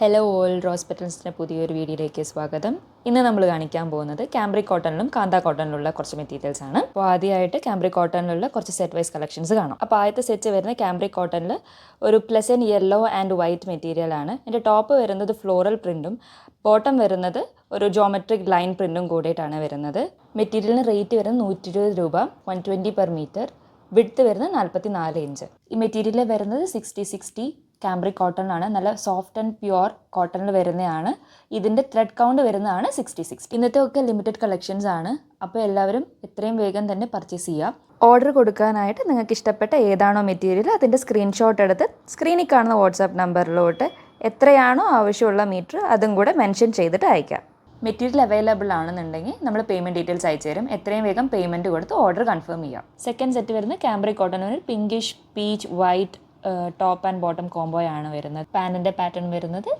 Hello all rose പെറ്റൻസിന്റെ പുതിയൊരു വീഡിയോയിലേക്ക് സ്വാഗതം. ഇന്ന് നമ്മൾ കാണിക്കാൻ പോകുന്നത് ക്യാമ്പ്രി കോട്ടണിലും കാന്ത കോട്ടണിലുള്ള കുറച്ച് മെറ്റീരിയൽസ് ആണ്. അപ്പോൾ ആദ്യമായിട്ട് ക്യാമ്പ്രി കോട്ടണിലുള്ള കുറച്ച് സെറ്റ് വൈസ് കളക്ഷൻസ് കാണാം. അപ്പോൾ ആദ്യത്തെ സെറ്റ് വരുന്ന ക്യാമ്പ്രി കോട്ടണിൽ ഒരു pleasant yellow and white material ആണ്. എന്റെ ടോപ്പ് വരുന്നത് ഫ്ലോറൽ പ്രിന്റും ബോട്ടം വരുന്നത് ഒരു ജോമെട്രിക് ലൈൻ പ്രിന്റും കൂടിയിട്ടാണ് വരുന്നത്. മെറ്റീരിയലിന് റേറ്റ് വരുന്നത് നൂറ്റി ഇരുപത് രൂപ one twenty per metre width വരുന്നത് നാൽപ്പത്തി നാല് ഇഞ്ച് ഈ മെറ്റീരിയൽ വരുന്നത് സിക്സ്റ്റി സിക്സ്റ്റി കാംബ്രിക് കോട്ടൺ ആണ്. നല്ല സോഫ്റ്റ് ആൻഡ് പ്യുവർ കോട്ടണിൽ വരുന്നതാണ്. ഇതിന്റെ ത്രെഡ് കൗണ്ട് വരുന്നതാണ് സിക്സ്റ്റി സിക്സ് ഇന്നത്തെ ഒക്കെ ലിമിറ്റഡ് കളക്ഷൻസ് ആണ്. അപ്പോൾ എല്ലാവരും എത്രയും വേഗം തന്നെ പർച്ചേസ് ചെയ്യുക. ഓർഡർ കൊടുക്കാനായിട്ട് നിങ്ങൾക്ക് ഇഷ്ടപ്പെട്ട ഏതാണോ മെറ്റീരിയൽ അതിന്റെ സ്ക്രീൻഷോട്ട് എടുത്ത് സ്ക്രീനിൽ കാണുന്ന വാട്സാപ്പ് നമ്പറിലോട്ട് എത്രയാണോ ആവശ്യമുള്ള മീറ്റർ അതും കൂടെ മെൻഷൻ ചെയ്തിട്ട് അയക്കാം മെറ്റീരിയൽ അവൈലബിൾ ആണെന്നുണ്ടെങ്കിൽ നമ്മൾ പേയ്മെന്റ് ഡീറ്റെയിൽസ് അയച്ചു തരും. എത്രയും വേഗം പേയ്മെന്റ് കൊടുത്ത് ഓർഡർ കൺഫേം ചെയ്യാം. സെക്കൻഡ് സെറ്റ് വരുന്ന ക്യാമ്പ്രിക് കോട്ടൺ ഒരു pinkish peach white top and bottom combo ആണ് വരുന്നത്. പാന്റിന്റെ പാറ്റേൺ വരുന്നത്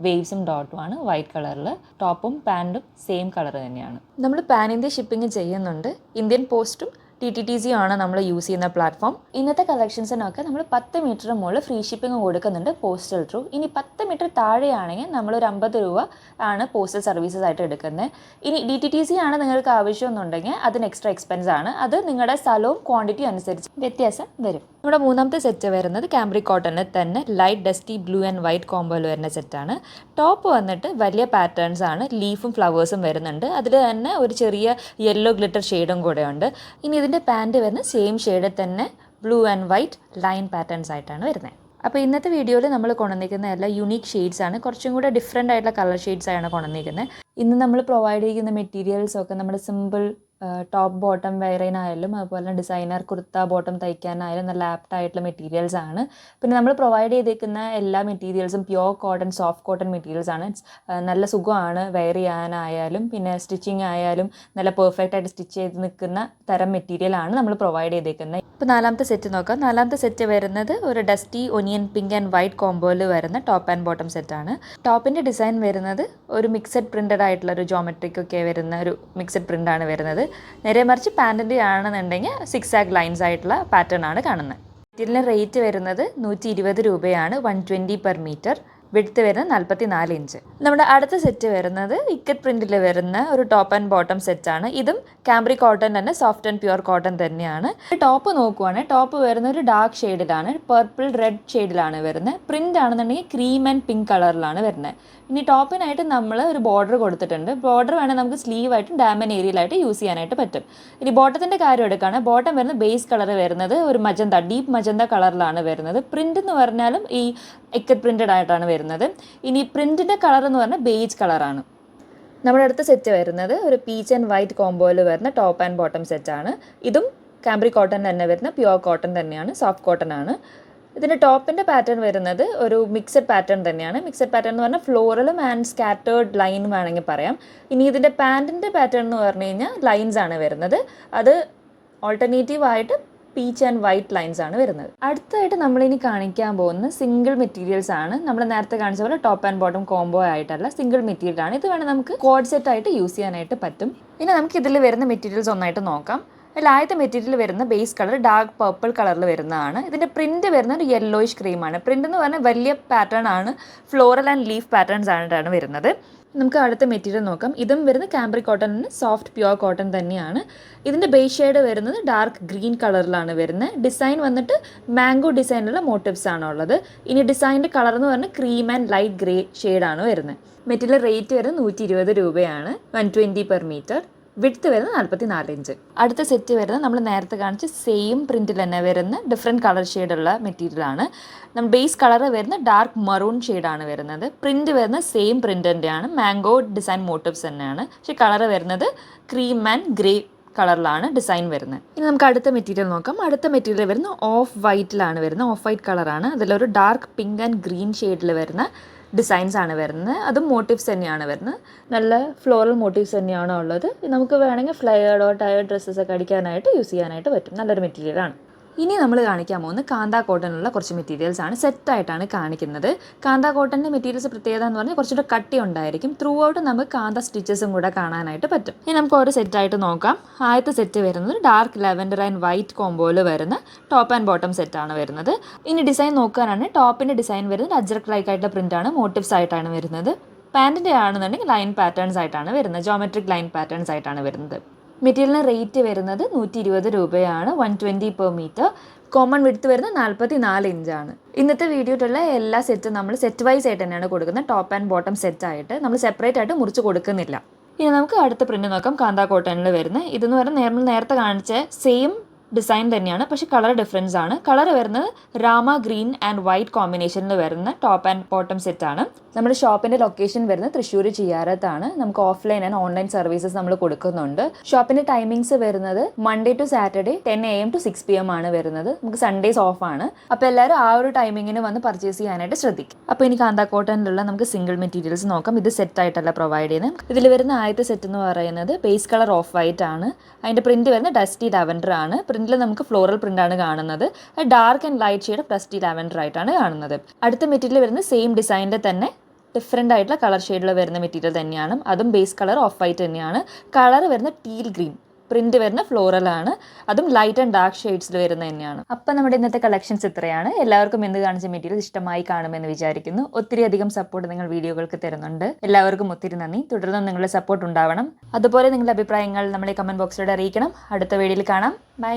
വേവ്സും ഡോട്ടും ആണ്. വൈറ്റ് കളറിൽ ടോപ്പും പാന്റും സെയിം കളർ തന്നെയാണ്. നമ്മൾ പാൻ ഇന്ത്യ ഷിപ്പിംഗ് ചെയ്യുന്നുണ്ട്. ഇന്ത്യൻ പോസ്റ്റും ടി ടി ടി സി ആണ് നമ്മൾ യൂസ് ചെയ്യുന്ന പ്ലാറ്റ്ഫോം ഇന്നത്തെ കളക്ഷൻസിനൊക്കെ നമ്മൾ പത്ത് മീറ്റർ മുകളിൽ ഫ്രീ ഷിപ്പിംഗ് കൊടുക്കുന്നുണ്ട് പോസ്റ്റൽ ത്രൂ ഇനി പത്ത് മീറ്റർ താഴെയാണെങ്കിൽ നമ്മൾ ഒരു അമ്പത് രൂപ ആണ് പോസ്റ്റൽ സർവീസസ് ആയിട്ട് എടുക്കുന്നത് ഇനി ഡി ടി ടി സി ആണ് നിങ്ങൾക്ക് ആവശ്യമെന്നുണ്ടെങ്കിൽ അതിന് എക്സ്ട്രാ എക്സ്പെൻസ് ആണ്. അത് നിങ്ങളുടെ സ്ഥലവും ക്വാണ്ടിറ്റി അനുസരിച്ച് വ്യത്യാസം വരും. നമ്മുടെ മൂന്നാമത്തെ സെറ്റ് വരുന്നത് ക്യാമ്പ്രി കോട്ടണിൽ തന്നെ light dusty blue and white കോമ്പോയിൽ വരുന്ന സെറ്റാണ് ടോപ്പ് വന്നിട്ട് വലിയ പാറ്റേൺസ് ആണ്. ലീഫും ഫ്ലവേഴ്സും വരുന്നുണ്ട്. അതിൽ തന്നെ ഒരു ചെറിയ യെല്ലോ ഗ്ലിറ്റർ ഷെയ്ഡും കൂടെ ഉണ്ട്. ഇനി ഇതിന്റെ പാന്റ് വരുന്ന സെയിം ഷെയ്ഡിൽ തന്നെ blue and white line patterns ആയിട്ടാണ് വരുന്നത്. അപ്പോൾ ഇന്നത്തെ വീഡിയോയിൽ നമ്മൾ കൊണ്ടുവന്നിരിക്കുന്ന എല്ലാ യുണീക്ക് ഷെയ്ഡ്സ് ആണ്. കുറച്ചും കൂടെ ഡിഫറെന്റ് ആയിട്ടുള്ള കളർ ഷെയ്ഡ്സ് ആണ് കൊണ്ടുവന്നിരിക്കുന്നത്. ഇന്ന് നമ്മൾ പ്രൊവൈഡ് ചെയ്യുന്ന മെറ്റീരിയൽസ് ഒക്കെ നമ്മുടെ സിമ്പിൾ ടോപ്പ് ബോട്ടം വെയറിനായാലും അതുപോലെ തന്നെ ഡിസൈനർ കുർത്ത ബോട്ടം തയ്ക്കാനായാലും നല്ല ആപ്റ്റ് ആയിട്ടുള്ള മെറ്റീരിയൽസ് ആണ്. പിന്നെ നമ്മൾ പ്രൊവൈഡ് ചെയ്തേക്കുന്ന എല്ലാ മെറ്റീരിയൽസും pure cotton soft cotton materials ആണ്. നല്ല സുഖമാണ് വെയർ ചെയ്യാനായാലും പിന്നെ സ്റ്റിച്ചിങ് ആയാലും നല്ല പെർഫെക്റ്റ് ആയിട്ട് സ്റ്റിച്ച് ചെയ്ത് നിൽക്കുന്ന തരം മെറ്റീരിയൽ ആണ് നമ്മൾ പ്രൊവൈഡ് ചെയ്തേക്കുന്നത്. ഇപ്പോൾ നാലാമത്തെ സെറ്റ് നോക്കാം. നാലാമത്തെ സെറ്റ് വരുന്നത് ഒരു dusty onion pink and white കോംബോയിൽ വരുന്ന ടോപ്പ് ആൻഡ് ബോട്ടം സെറ്റാണ് ടോപ്പിന്റെ ഡിസൈൻ വരുന്നത് ഒരു മിക്സഡ് പ്രിന്റഡ് ആയിട്ടുള്ള ഒരു ജോമെട്രിക്കൊക്കെ വരുന്ന ഒരു മിക്സഡ് പ്രിന്റാണ് വരുന്നത്. നേരെ മറിച്ച് പാന്റിന്റെ ആണെന്നുണ്ടെങ്കിൽ സിക്സ് ആഗ് ലൈൻസ് ആയിട്ടുള്ള പാറ്റേൺ ആണ് കാണുന്നത്. മെറ്റീരിയലിന് റേറ്റ് വരുന്നത് നൂറ്റി ഇരുപത് രൂപയാണ് വൺ ട്വന്റി പെർ മീറ്റർ വിടുത്ത് വരുന്നത് നാൽപ്പത്തി നാല് ഇഞ്ച് നമ്മുടെ അടുത്ത സെറ്റ് വരുന്നത് ഇക്കറ്റ് പ്രിന്റിൽ വരുന്ന ഒരു ടോപ്പ് ആൻഡ് ബോട്ടം സെറ്റാണ് ഇതും ക്യാമ്പ്രി കോട്ടൺ തന്നെ സോഫ്റ്റ് ആൻഡ് പ്യുവർ കോട്ടൺ തന്നെയാണ്. ടോപ്പ് നോക്കുവാണെങ്കിൽ ടോപ്പ് വരുന്ന ഒരു ഡാർക്ക് ഷെയ്ഡിലാണ് പർപ്പിൾ റെഡ് ഷെയ്ഡിലാണ് വരുന്നത്. പ്രിന്റ് ആണെന്നുണ്ടെങ്കിൽ ക്രീം ആൻഡ് പിങ്ക് കളറിലാണ് വരുന്നത്. ഇനി ടോപ്പിനായിട്ട് നമ്മൾ ഒരു ബോർഡർ കൊടുത്തിട്ടുണ്ട്. ബോർഡർ വേണമെങ്കിൽ നമുക്ക് സ്ലീവ് സ്ലീവായിട്ടും ഡാമൻ ഏരിയയിലായിട്ട് യൂസ് ചെയ്യാനായിട്ട് പറ്റും. ഇനി ബോട്ടത്തിന്റെ കാര്യം എടുക്കുകയാണ് ബോട്ടം വരുന്ന ബേസ് കളർ വരുന്നത് ഒരു മജന്ത ഡീപ്പ് മജന്ത കളറിലാണ് വരുന്നത്. പ്രിന്റ് എന്ന് പറഞ്ഞാലും ഈ എക്കറ്റ് പ്രിന്റഡ് ആയിട്ടാണ് വരുന്നത്. ഇനി പ്രിന്റിന്റെ കളർ എന്ന് പറഞ്ഞാൽ ബേജ് കളറാണ് നമ്മുടെ അടുത്ത സെറ്റ് വരുന്നത് ഒരു പീച്ച് ആൻഡ് വൈറ്റ് കോംബോയിൽ വരുന്ന ടോപ്പ് ആൻഡ് ബോട്ടം സെറ്റാണ് ഇതും കാംബ്രി കോട്ടൺ തന്നെ വരുന്ന പ്യുവർ കോട്ടൺ തന്നെയാണ് സോഫ്റ്റ് കോട്ടൺ ആണ്. ഇതിന്റെ ടോപ്പിന്റെ പാറ്റേൺ വരുന്നത് ഒരു മിക്സഡ് പാറ്റേൺ തന്നെയാണ്. മിക്സഡ് പാറ്റേൺ എന്ന് പറഞ്ഞാൽ ഫ്ലോറലും ആൻഡ് സ്കാറ്റേർഡ് ലൈനും വേണമെങ്കിൽ പറയാം. ഇനി ഇതിന്റെ പാന്റിന്റെ പാറ്റേൺ എന്ന് പറഞ്ഞു കഴിഞ്ഞാൽ ലൈൻസ് ആണ് വരുന്നത്. അത് ഓൾട്ടർനേറ്റീവ് ആയിട്ട് പീച്ച് ആൻഡ് വൈറ്റ് ലൈൻസ് ആണ് വരുന്നത്. അടുത്തായിട്ട് നമ്മളിനി കാണിക്കാൻ പോകുന്ന സിംഗിൾ മെറ്റീരിയൽസ് ആണ്. നമ്മൾ നേരത്തെ കാണിച്ച പോലെ ടോപ്പ് ആൻഡ് ബോട്ടം കോംബോ ആയിട്ടല്ല സിംഗിൾ മെറ്റീരിയൽ ആണ്. ഇത് വേണമെങ്കിൽ നമുക്ക് കോഡ് സെറ്റ് ആയിട്ട് യൂസ് ചെയ്യാനായിട്ട് പറ്റും. ഇനി നമുക്ക് ഇതിൽ വരുന്ന മെറ്റീരിയൽസ് ഒന്നായിട്ട് നോക്കാം. ആദ്യത്തെ മെറ്റീരിയൽ വരുന്ന ബേസ് കളർ ഡാർക്ക് പർപ്പിൾ കളറിൽ വരുന്നതാണ്. ഇതിന്റെ പ്രിന്റ് വരുന്ന ഒരു യെല്ലോയിഷ് ക്രീമാണ് പ്രിന്റ് എന്ന് പറഞ്ഞാൽ വലിയ പാറ്റേൺ ആണ്. ഫ്ലോറൽ ആൻഡ് ലീഫ് പാറ്റേൺസ് ആയിട്ടാണ് വരുന്നത്. നമുക്ക് അടുത്ത മെറ്റീരിയൽ നോക്കാം. ഇതും വരുന്ന cambric cotton soft pure cotton തന്നെയാണ്. ഇതിന്റെ ബേസ് ഷെയ്ഡ് വരുന്നത് ഡാർക്ക് ഗ്രീൻ കളറിലാണ് വരുന്നത്. ഡിസൈൻ വന്നിട്ട് മാംഗോ ഡിസൈനുള്ള മോട്ടീവ്സ് ആണ് ഉള്ളത്. ഇനി ഡിസൈനിന്റെ കളർ എന്ന് പറഞ്ഞാൽ ക്രീം ആൻഡ് ലൈറ്റ് ഗ്രേ ഷെയ്ഡാണ് വരുന്നത്. മെറ്റീരിയൽ റേറ്റ് വരുന്നത് നൂറ്റി രൂപയാണ്. One twenty per metre width വരുന്നത് നാൽപ്പത്തി നാല് ഇഞ്ച്. അടുത്ത സെറ്റ് വരുന്നത് നമ്മൾ നേരത്തെ കാണിച്ച സെയിം പ്രിന്റിൽ തന്നെ വരുന്ന ഡിഫറെന്റ് കളർ ഷെയ്ഡുള്ള മെറ്റീരിയലാണ് നമ്മൾ ബേസ് കളർ വരുന്ന ഡാർക്ക് മറൂൺ ഷെയ്ഡാണ് വരുന്നത്. പ്രിന്റ് വരുന്ന സെയിം പ്രിന്റിന്റെയാണ് മാംഗോ ഡിസൈൻ മോട്ടീവ്സ് തന്നെയാണ്. പക്ഷേ കളർ വരുന്നത് ക്രീം ആൻഡ് ഗ്രേ കളറിലാണ് ഡിസൈൻ വരുന്നത്. ഇനി നമുക്ക് അടുത്ത മെറ്റീരിയൽ നോക്കാം. അടുത്ത മെറ്റീരിയൽ വരുന്ന ഓഫ് വൈറ്റിലാണ് വരുന്നത്. ഓഫ് വൈറ്റ് കളറാണ് അതിലൊരു ഡാർക്ക് പിങ്ക് ആൻഡ് ഗ്രീൻ ഷെയ്ഡിൽ വരുന്ന ഡിസൈൻസ് ആണ് വരുന്നത്. അതും മോട്ടീവ്സ് തന്നെയാണ് വരുന്നത്. നല്ല ഫ്ലോറൽ മോട്ടീവ്സ് തന്നെയാണ് ഉള്ളത് നമുക്ക് വേണമെങ്കിൽ ഫ്ലയേർഡോ ടയർ ഡ്രസ്സസ് ഒക്കെ അടിക്കാനായിട്ട് യൂസ് ചെയ്യാനായിട്ട് പറ്റും. നല്ലൊരു മെറ്റീരിയലാണ് ഇനി നമ്മൾ കാണിക്കാൻ പോകുന്നത് കാന്ത കോട്ടണിലുള്ള കുറച്ച് മെറ്റീരിയൽസ് ആണ് സെറ്റായിട്ടാണ് കാണിക്കുന്നത്. കാന്ത കോട്ടന്റെ മെറ്റീരിയൽസ് പ്രത്യേകത എന്ന് പറഞ്ഞാൽ കുറച്ചുകൂടെ കട്ടി ഉണ്ടായിരിക്കും. ത്രൂ ഔട്ട് നമുക്ക് കാന്ത സ്റ്റിച്ചസും കൂടെ കാണാനായിട്ട് പറ്റും. ഇനി നമുക്ക് ഓരോ സെറ്റായിട്ട് നോക്കാം. ആദ്യത്തെ സെറ്റ് വരുന്നത് ഡാർക്ക് ലെവൻഡർ ആൻഡ് വൈറ്റ് കോംബോയിൽ വരുന്ന ടോപ്പ് ആൻഡ് ബോട്ടം സെറ്റാണ് വരുന്നത്. ഇനി ഡിസൈൻ നോക്കാനാണ്. ടോപ്പിന്റെ ഡിസൈൻ വരുന്നത് അജ്രക് ലൈക്ക് ആയിട്ടുള്ള പ്രിന്റാണ് മോട്ടീവ്സ് ആയിട്ടാണ് വരുന്നത്. പാന്റിന്റെ ആണെന്നുണ്ടെങ്കിൽ ലൈൻ പാറ്റേൺസ് ആയിട്ടാണ് വരുന്നത്. ജോമെട്രിക് ലൈൻ പാറ്റേൺസ് ആയിട്ടാണ് വരുന്നത്. മെറ്റീരിയലിന് റേറ്റ് വരുന്നത് നൂറ്റി ഇരുപത് രൂപയാണ്. One twenty per metre common width വരുന്നത് നാൽപ്പത്തി നാല് ഇഞ്ചാണ് ഇന്നത്തെ വീഡിയോയിലുള്ള എല്ലാ സെറ്റും നമ്മൾ സെറ്റ് വൈസ് ആയിട്ട് തന്നെയാണ് കൊടുക്കുന്നത്. ടോപ്പ് ആൻഡ് ബോട്ടം സെറ്റ് ആയിട്ട്. നമ്മൾ സെപ്പറേറ്റ് ആയിട്ട് മുറിച്ച് കൊടുക്കുന്നില്ല. ഇനി നമുക്ക് അടുത്ത പ്രിന്റ് നോക്കാം. കാന്താ കോട്ടണിൽ വരുന്നത്. ഇതെന്ന് പറഞ്ഞാൽ നമ്മൾ നേരത്തെ കാണിച്ച സെയിം ഡിസൈൻ തന്നെയാണ്. പക്ഷെ കളർ ഡിഫറൻസ് ആണ്. കളർ വരുന്നത് രാമ ഗ്രീൻ ആൻഡ് വൈറ്റ് കോമ്പിനേഷനിൽ വരുന്ന ടോപ്പ് ആൻഡ് ബോട്ടം സെറ്റ് ആണ്. നമ്മുടെ ഷോപ്പിന്റെ ലൊക്കേഷൻ വരുന്നത് തൃശ്ശൂർ ചെയ്യാറത്താണ്. നമുക്ക് ഓഫ്ലൈൻ ആൻഡ് ഓൺലൈൻ സർവീസസ് നമ്മൾ കൊടുക്കുന്നുണ്ട്. ഷോപ്പിന്റെ ടൈമിംഗ്സ് വരുന്നത് Monday to Saturday ten A M to six P M ആണ് വരുന്നത്. നമുക്ക് സൺഡേസ് ഓഫ് ആണ്. അപ്പോൾ എല്ലാവരും ആ ഒരു ടൈമിങ്ങിന് വന്ന് പർച്ചേസ് ചെയ്യാനായിട്ട് ശ്രദ്ധിക്കും. അപ്പോൾ ഇനി കാന്താക്കോട്ടനിലുള്ള നമുക്ക് സിംഗിൾ മെറ്റീരിയൽസ് നോക്കാം. ഇത് സെറ്റ് ആയിട്ടല്ല പ്രൊവൈഡ് ചെയ്യുന്നത്. ഇതിൽ വരുന്ന ആദ്യത്തെ സെറ്റ് എന്ന് പറയുന്നത് ബേസ് കളർ ഓഫ് വൈറ്റ് ആണ്. അതിന്റെ പ്രിന്റ് വരുന്നത് ഡസ്റ്റി ലാവൻഡർ ആണ്. പ്രിന്റിൽ നമുക്ക് ഫ്ലോറൽ പ്രിന്റ് ആണ് കാണുന്നത്. Dark and light shade dusty lavender ആയിട്ടാണ് കാണുന്നത്. അടുത്ത മെറ്റീരിയൽ വരുന്ന സെയിം ഡിസൈനിന്റെ തന്നെ ഡിഫറെന്റ് ആയിട്ടുള്ള കളർ ഷെയ്ഡിൽ വരുന്ന മെറ്റീരിയൽ തന്നെയാണ്. അതും ബേസ് കളർ ഓഫ് വൈറ്റ് തന്നെയാണ്. കളർ വരുന്ന ടീൽ ഗ്രീൻ പ്രിന്റ് വരുന്ന ഫ്ലോറൽ ആണ്. അതും ലൈറ്റ് ആൻഡ് ഡാർക്ക് ഷെയ്ഡ്സിൽ വരുന്ന തന്നെയാണ്. അപ്പം നമ്മുടെ ഇന്നത്തെ കളക്ഷൻസ് ഇത്രയാണ്. എല്ലാവർക്കും എന്ത് കാണിച്ച മെറ്റീരിയൽ ഇഷ്ടമായി കാണുമെന്ന് വിചാരിക്കുന്നു. ഒത്തിരി അധികം സപ്പോർട്ട് നിങ്ങൾ വീഡിയോകൾക്ക് തരുന്നുണ്ട്. എല്ലാവർക്കും ഒത്തിരി നന്ദി. തുടർന്നും നിങ്ങളുടെ സപ്പോർട്ട് ഉണ്ടാവണം. അതുപോലെ നിങ്ങളുടെ അഭിപ്രായങ്ങൾ നമ്മളെ കമന്റ് ബോക്സിലൂടെ അറിയിക്കണം. അടുത്ത വീഡിയോയിൽ കാണാം. ബൈ